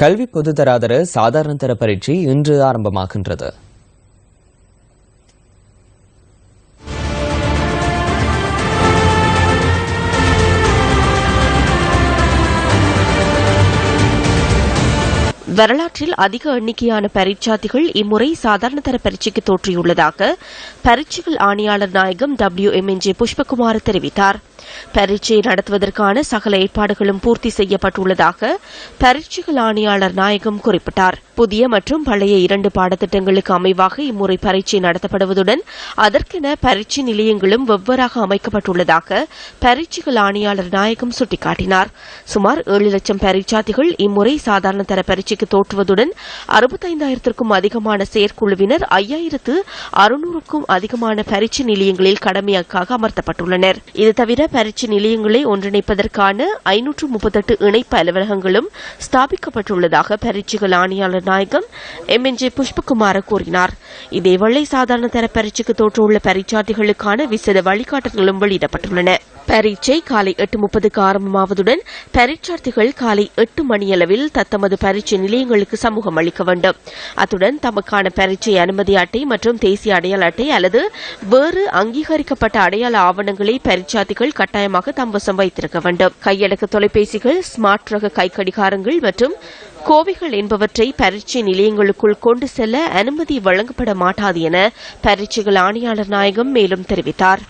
கல்வி பொதுதராதர சாதாரண தர பரீட்சை இன்று ஆரம்பமாகின்றது. வரலாற்றில் அதிக எண்ணிக்கையான பரீட்சார்த்திகள் இம்முறை சாதாரண தர பரீட்சைக்கு தோற்றியுள்ளதாக பரீட்சைகள் ஆணையாளர் நாயகம் W M N J Pushpakumar தெரிவித்தார். பரீட்சை நடத்துவதற்கான சகல ஏற்பாடுகளும் பூர்த்தி செய்யப்பட்டுள்ளதாக பரீட்சைகள் ஆணையாளர் நாயகம் குறிப்பிட்டார். புதிய மற்றும் பழைய இரண்டு பாடத்திட்டங்களுக்கு அமைவாக இம்முறை பரீட்சை நடத்தப்படுவதுடன் அதற்கென பரீட்சை நிலையங்களும் வெவ்வேறாக அமைக்கப்பட்டுள்ளதாக பரீட்சைகள் ஆணையாளர் நாயகம் சுட்டிக்காட்டினார். சுமார் ஏழு லட்சம் பரீட்சார்த்திகள் இம்முறை சாதாரண தர பரீட்சைக்கு தோற்றுவதுடன் அறுபத்தைந்தாயிரத்திற்கும் அதிகமான செயற்குழுவினர் ஐயாயிரத்து அறுநூறுக்கும் அதிகமான பரீட்சை நிலையங்களில் கடமையாக்காக அமர்த்தப்பட்டுள்ளனர். இது தவிர பரீட்சை நிலையங்களை ஒன்றிணைப்பதற்கான ஐநூற்று முப்பத்தெட்டு இணைப்பு அலுவலகங்களும் ஸ்தாபிக்கப்பட்டுள்ளதாக பரீட்சைகள் ஆணையாளர் நாயகம் எம். என். ஜே. புஷ்பகுமார கூறினார். இதேவேளை சாதாரண தர பரீட்சைக்கு தோற்றுள்ள பரீட்சார்த்திகளுக்கான விசேட வழிகாட்டல்களும் வெளியிடப்பட்டுள்ளன. பரீட்சை காலை எட்டு முப்பதுக்கு ஆரம்பமாவதுடன் பரீட்சார்த்திகள் காலை எட்டு மணியளவில் தத்தமது பரீட்சை நிலையங்களுக்கு சமூகம் அளிக்க வேண்டும். அத்துடன் தமக்கான பரீட்சை அனுமதி அட்டை மற்றும் தேசிய அடையாள அட்டை அல்லது வேறு அங்கீகரிக்கப்பட்ட அடையாள ஆவணங்களை பரீட்சார்த்திகள் கட்டாயமாக தம் வசம் வைத்திருக்க வேண்டும். கையடக்க தொலைபேசிகள் ஸ்மார்ட் ரக கைக்கடிகாரங்கள் மற்றும் கோவைகள் என்பவற்றை பரீட்சை நிலையங்களுக்குள் கொண்டு செல்ல அனுமதி வழங்கப்பட மாட்டாது என பரீட்சைகள் ஆணையாளர் நாயகம் மேலும் தெரிவித்தார்.